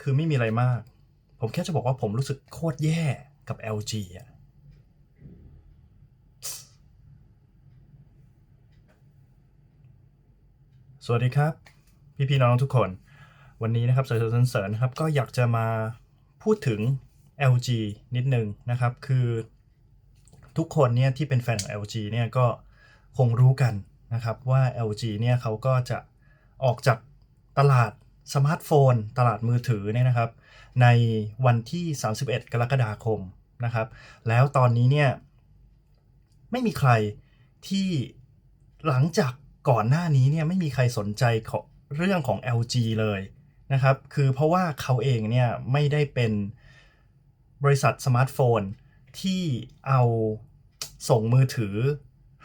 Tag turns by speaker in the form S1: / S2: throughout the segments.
S1: คือไม่มีอะไรมาก ผมแค่จะบอกว่าผมรู้สึกโคตรแย่กับ LG อะสวัสดีครับ พี่พี่น้องทุกคน วันนี้นะครับเสริร์เสริญนะครับก็อยากจะมาพูดถึง LG นิดนึงนะครับ คือทุกคนเนี่ยที่เป็นแฟนของ LG เนี่ยก็คงรู้กันนะครับว่า LG เนี่ยเขาก็จะออกจากตลาด สมาร์ทโฟน ตลาดมือถือเนี่ยนะครับ ในวันที่ 31 กรกฎาคมนะครับ แล้วตอนนี้เนี่ยไม่มีใครที่หลังจากก่อนหน้านี้เนี่ยไม่มีใครสนใจเรื่องของ LG เลยนะครับ คือเพราะว่าเขาเองเนี่ยไม่ได้เป็นบริษัทสมาร์ทโฟนที่เอาส่งมือถือ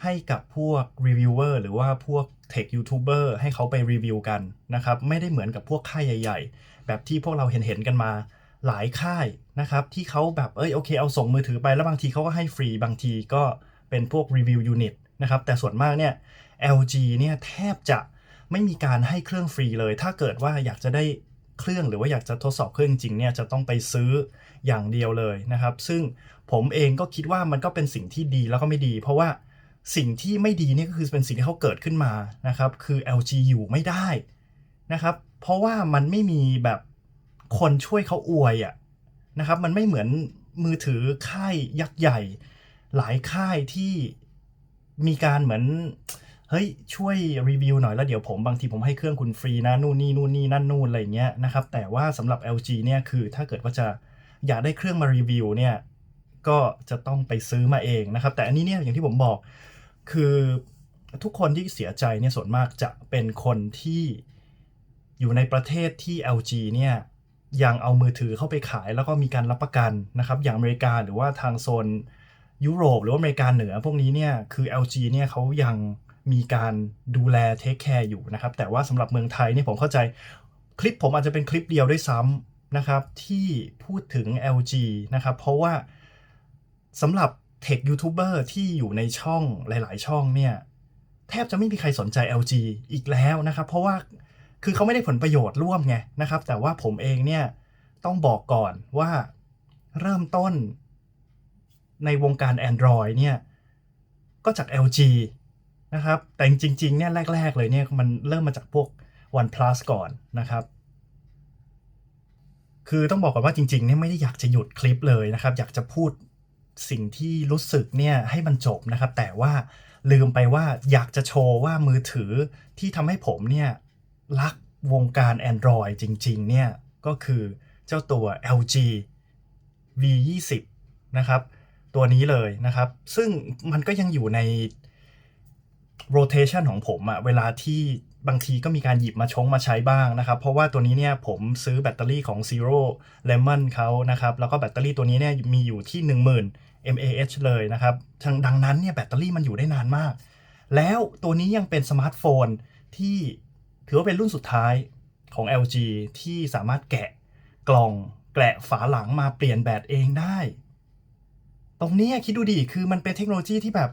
S1: ให้กับพวกรีวิวเวอร์หรือว่าพวก เทคยูทูบเบอร์ให้เขาไปรีวิวกันนะครับ ไม่ได้เหมือนกับพวกค่ายใหญ่ ๆ แบบที่พวกเราเห็นเห็นๆกันมาหลายค่ายนะครับ ที่เขาแบบเอ้ยโอเคเอาส่งมือถือไปแล้วบางทีเขาก็ให้ฟรีบางทีก็เป็นพวกรีวิวยูนิตนะครับ แต่ส่วนมากเนี่ย LG เนี่ยแทบจะไม่มีการให้เครื่องฟรีเลย ถ้าเกิดว่าอยากจะได้เครื่องหรือว่าอยากจะทดสอบเครื่องจริงเนี่ยจะต้องไปซื้ออย่างเดียวเลยนะครับ ซึ่งผมเองก็คิดว่ามันก็เป็นสิ่งที่ดีแล้วก็ไม่ดี เพราะว่า สิ่งที่ไม่ดีนี่ก็คือเป็นสิ่งที่เขาเกิดขึ้นมานะครับ คือ LG อยู่ไม่ได้นะครับ เพราะว่ามันไม่มีแบบคนช่วยเขาอวยอะนะครับ มันไม่เหมือนมือถือค่ายยักษ์ใหญ่ หลายค่ายที่มีการเหมือนเฮ้ยช่วยรีวิวหน่อยแล้วเดี๋ยวผมบางทีผมให้เครื่องคุณฟรีนะนู่นนี่นู่นนี่นั่นนู่นอะไรเงี้ยนะครับ แต่ว่าสำหรับ LG เนี่ยคือถ้าเกิดว่าจะอยากได้เครื่องมารีวิวเนี่ยก็จะต้องไปซื้อมาเองนะครับ แต่อันนี้เนี่ยอย่างที่ผมบอก คือทุกคนที่เสียใจเนี่ยส่วนมากจะเป็นคนที่อยู่ในประเทศที่ LG เนี่ยยังเอามือถือเข้าไปขายแล้วก็มีการรับประกันนะครับอย่างอเมริกาหรือว่าทางโซนยุโรปหรือว่าอเมริกาเหนือพวกนี้เนี่ยคือ LG เนี่ยเขายังมีการดูแลเทคแคร์อยู่นะครับแต่ว่าสำหรับเมืองไทยเนี่ยผมเข้าใจคลิปผมอาจจะเป็นคลิปเดียวด้วยซ้ำนะครับที่พูดถึง LG นะครับเพราะว่าสำหรับ เทคยูทูบเบอร์ที่อยู่ในช่องหลาย ๆ ช่องเนี่ยแทบจะไม่มีใครสนใจ LG อีกแล้วนะครับ เพราะว่าคือเขาไม่ได้ผลประโยชน์ร่วมไงนะครับ แต่ว่าผมเองเนี่ยต้องบอกก่อนว่าเริ่มต้นในวงการ Android เนี่ยก็จาก LG นะครับ แต่จริง ๆ เนี่ยแรก ๆ เลยเนี่ยมันเริ่มมาจากพวก OnePlus ก่อนนะครับ คือต้องบอกก่อนว่าจริง ๆ เนี่ยไม่ได้อยากจะหยุดคลิปเลยนะครับ อยากจะพูด สิ่งที่รู้สึกเนี่ยให้มันจบนะครับ แต่ว่าลืมไปว่าอยากจะโชว์ว่ามือถือที่ทำให้ผมเนี่ยรักวงการ Android จริง ๆ เนี่ย ก็คือเจ้าตัว LG V20 นะครับ ตัวนี้เลยนะครับ ซึ่งมันก็ยังอยู่ใน rotation ของผมอะเวลาที่ บางทีก็มีการหยิบมาชงมาใช้บ้างนะครับ เพราะว่าตัวนี้เนี่ยผมซื้อแบตเตอรี่ของ Zero Lemon เขานะครับ แล้วก็แบตเตอรี่ตัวนี้เนี่ยมีอยู่ที่ 10,000 mAh เลยนะครับดังนั้นเนี่ยแบตเตอรี่มันอยู่ได้นานมาก แล้วตัวนี้ยังเป็นสมาร์ทโฟนที่ถือว่าเป็นรุ่นสุดท้ายของ LG ที่สามารถแกะกล่องแกะฝาหลังมาเปลี่ยนแบตเองได้ ตรงนี้คิดดูดิคือมันเป็นเทคโนโลยีที่แบบ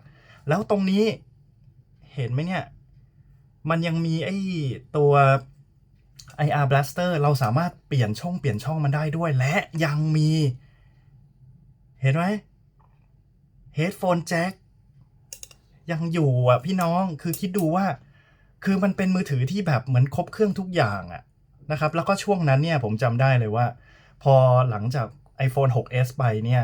S1: แล้วตรงนี้เห็นไหมเนี่ย มันยังมีไอ้ตัว IR Blaster เราสามารถเปลี่ยนช่องเปลี่ยนช่องมันได้ด้วย และยังมี เห็นไหม Headphone Jack ยังอยู่อะพี่น้องคือคิดดูว่า คือมันเป็นมือถือที่แบบเหมือนครบเครื่องทุกอย่างอะนะครับ แล้วก็ช่วงนั้นเนี่ยผมจำได้เลยว่า พอหลังจาก iPhone 6s ไปเนี่ย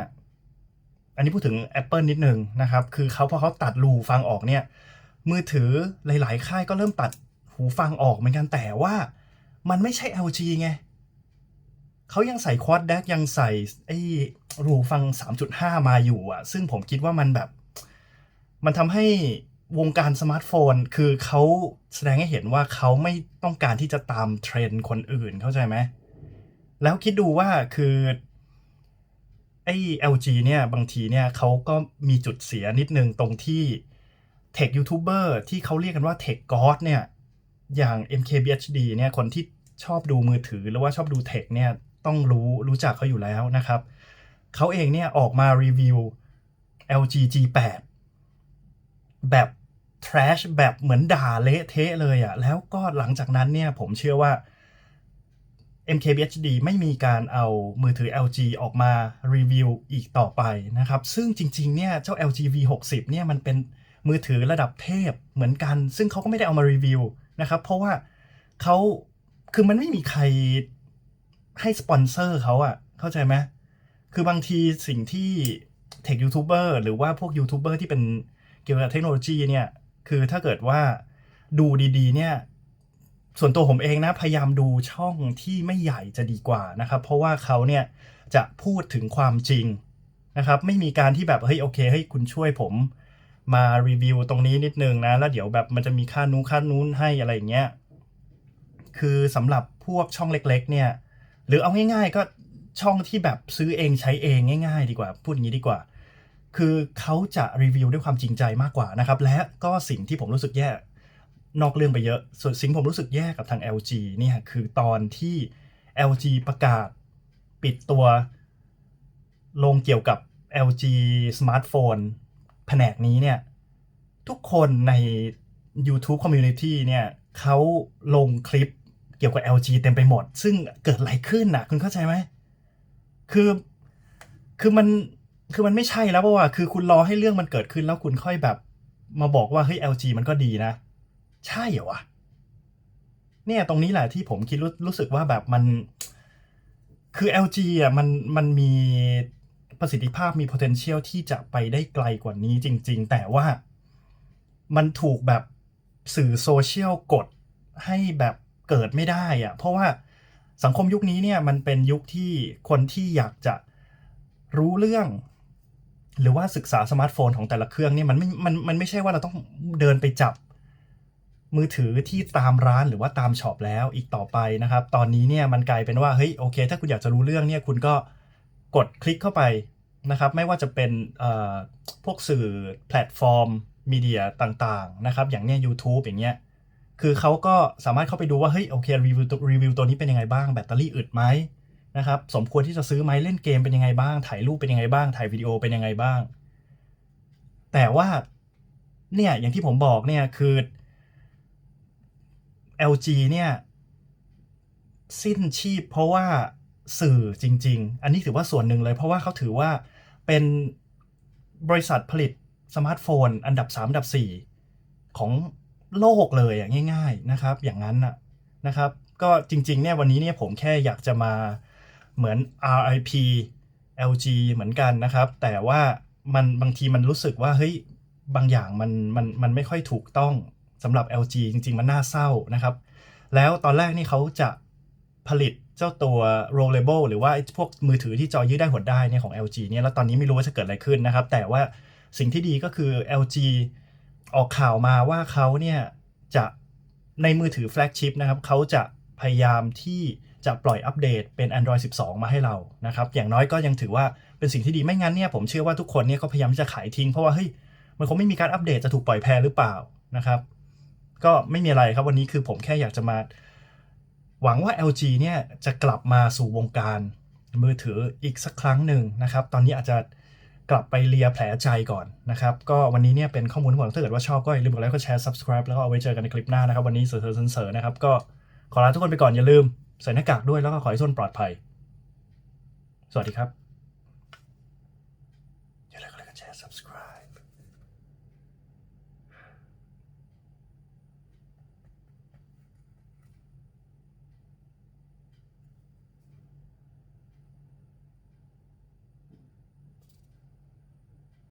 S1: อันนี้พูดถึง Apple นิดนึงนะครับ คือเขาพอเขาตัดรูฟังออกเนี่ย มือถือหลาย ๆ ค่ายก็เริ่มตัดหูฟังออกเหมือนกันแต่ว่ามันไม่ใช่ LG ไงเขายังใส่ควอดแดกยังใส่ไอ้รูฟัง 3.5 มาอยู่อะ ซึ่งผมคิดว่ามันแบบ มันทำให้วงการสมาร์ทโฟน คือเขาแสดงให้เห็นว่าเขาไม่ต้องการที่จะตามเทรนด์คนอื่นเข้าใจไหม แล้วคิดดูว่าคือไอ้ LG เนี่ยบางทีเนี่ยเขาก็มีจุดเสียนิดนึงตรงที่ เทคยูทูบเบอร์ที่เขาเรียกกันว่าเทคก d เนี่ย อย่าง MKBHD เนี่ยคนที่ชอบดูมือถือหรือว่าชอบดูเทคเนี่ยต้องรู้รู้จักเขาอยู่แล้วนะครับ เขาเองเนี่ยออกมารีวิว LG G8 แบบ trash แบบเหมือนด่าเละเทะเลยอะ่ะ แล้วก็หลังจากนั้นเนี่ยผมเชื่อว่า MKBHD ไม่มีการเอามือถือ LG ออกมารีวิวอีกต่อไปนะครับ ซึ่งจริงๆเนี่ยเจ้า LG V60 เนี่ยมันเป็น มือถือระดับเทพเหมือนกัน ซึ่งเขาก็ไม่ได้เอามารีวิวนะครับเพราะว่าเขาคือมันไม่มีใครให้สปอนเซอร์เขาอะเข้าใจไหมคือบางทีสิ่งที่เทคยูทูบเบอร์หรือว่าพวกยูทูบเบอร์ที่เป็นเกี่ยวกับเทคโนโลยีเนี่ย คือถ้าเกิดว่าดูดีๆ เนี่ย ส่วนตัวผมเองนะ พยายามดูช่องที่ไม่ใหญ่จะดีกว่านะครับ เพราะว่าเขาเนี่ยจะพูดถึงความจริงนะครับ ไม่มีการที่แบบ เฮ้ยโอเคเฮ้ยคุณช่วยผม มารีวิวตรงนี้นิดนึงนะ แล้วเดี๋ยวแบบมันจะมีค่านู้นค่านู้นให้อะไรอย่างเงี้ย คือสำหรับพวกช่องเล็ก ๆ เนี่ย หรือเอาง่าย ๆ ก็ช่องที่แบบซื้อเองใช้เองง่าย ๆ ดีกว่า พูดอย่างนี้ดีกว่า คือเขาจะรีวิวด้วยความจริงใจมากกว่านะครับ และก็สิ่งที่ผมรู้สึกแย่นอกเรื่องไปเยอะ ส่วนสิ่งผมรู้สึกแย่กับทาง LG เนี่ยคือตอนที่ LG ประกาศปิดตัวลงเกี่ยวกับ LG สมาร์ทโฟน แผนกนี้เนี่ย ทุกคนใน YouTube Community เนี่ยเขาลงคลิปเกี่ยวกับ LG เต็มไปหมด ซึ่งเกิดอะไรขึ้นน่ะคุณเข้าใจไหม คือ คือมัน คือมันไม่ใช่แล้วเพราะว่า คือคุณรอให้เรื่องมันเกิดขึ้นแล้วคุณค่อยแบบ มาบอกว่า เฮ้ย LG มันก็ดีนะ ใช่เหรอวะ เนี่ยตรงนี้แหละที่ผมคิดรู้รู้สึกว่าแบบมัน คือ LG อะมัน มันมี ประสิทธิภาพมี potential ที่จะไปได้ไกลกว่านี้จริง ๆ แต่ว่ามันถูกแบบสื่อโซเชียลกดให้แบบเกิดไม่ได้อะเพราะว่าสังคมยุคนี้เนี่ยมันเป็นยุคที่คนที่อยากจะรู้เรื่อง หรือว่าศึกษาสมาร์ทโฟนของแต่ละเครื่องเนี่ยมันไม่มันมันไม่ใช่ว่าเราต้องเดินไปจับ มือถือที่ตามร้านหรือว่าตามช็อปแล้วอีกต่อไปนะครับ ตอนนี้เนี่ยมันกลายเป็นว่าเฮ้ยโอเค ถ้าคุณอยากจะรู้เรื่องเนี่ยคุณก็ กดคลิกเข้าไปนะครับไม่ว่าจะเป็นพวกสื่อแพลตฟอร์มมีเดียต่างๆนะครับอย่างเนี้ย u t u b e อย่างเงี้ยคือเขาก็สามารถเข้าไปดูว่าเฮ้ยโอเครีวิวรีวิวตัวนี้เป็นยังไงบ้างแบตเตอรี่อึดไหมนะครับสมควรที่จะซื้อไหมเล่นเกมเป็นยังไงบ้าง ถ่ายรูปเป็นยังไงบ้าง ถ่ายวิดีโอเป็นยังไงบ้าง แต่ว่าเนี่ยอย่างที่ผมบอกเนี่ยคือ LG เนี่ยสิ้นชีพเพราะว่า สื่อจริง ๆ อันนี้ถือว่าส่วนหนึ่งเลย เพราะว่าเขาถือว่าเป็นบริษัทผลิตสมาร์ทโฟน อันดับ 3 อันดับ 4 ของโลกเลยอะง่าย ๆนะครับ อย่างนั้นน่ะนะครับ ก็จริง ๆ เนี่ยวันนี้เนี่ยผมแค่อยากจะมาเหมือน RIP LG เหมือนกันนะครับ แต่ว่ามันบางทีมันรู้สึกว่าเฮ้ยบางอย่างมันมันมันไม่ค่อยถูกต้องสำหรับ LG จริง ๆ มันน่าเศร้านะครับ แล้วตอนแรกนี่เขาจะ ผลิตเจ้าตัว rollable หรือว่าพวกมือถือที่จอยืดได้หดได้เนี่ยของ LG เนี่ยแล้วตอนนี้ไม่รู้ว่าจะเกิดอะไรขึ้นนะครับ แต่ว่าสิ่งที่ดีก็คือ LG ออกข่าวมาว่าเขาเนี่ยจะในมือถือแฟลกชิพนะครับเขาจะพยายามที่จะปล่อยอัปเดตเป็น Android 12 มาให้เรานะครับ อย่างน้อยก็ยังถือว่าเป็นสิ่งที่ดีไม่งั้นเนี่ยผมเชื่อว่าทุกคนเนี่ยก็พยายามจะขายทิ้ง เพราะว่าเฮ้ยมันคงไม่มีการอัปเดตจะถูกปล่อยแพร่หรือเปล่านะครับ ก็ไม่มีอะไรครับวันนี้คือผมแค่อยากจะมา หวังว่า LG เนี่ยจะกลับมาสู่วงการมือถืออีกสักครั้งหนึ่งนะครับ ตอนนี้อาจจะกลับไปเลียแผลใจก่อนนะครับ ก็วันนี้เนี่ยเป็นข้อมูลทั้งหมดถ้าเกิดว่าชอบก็อย่าลืมกดไลค์กดแชร์ subscribe แล้วก็เอาไว้เจอกันในคลิปหน้านะครับ วันนี้เสริเสรินะครับ ก็ขอลาทุกคนไปก่อนอย่าลืมใส่หน้ากากด้วยแล้วก็ขอให้ทุกคนปลอดภัย สวัสดีครับอย่าลืมกดไลค์กดแชร์ subscribe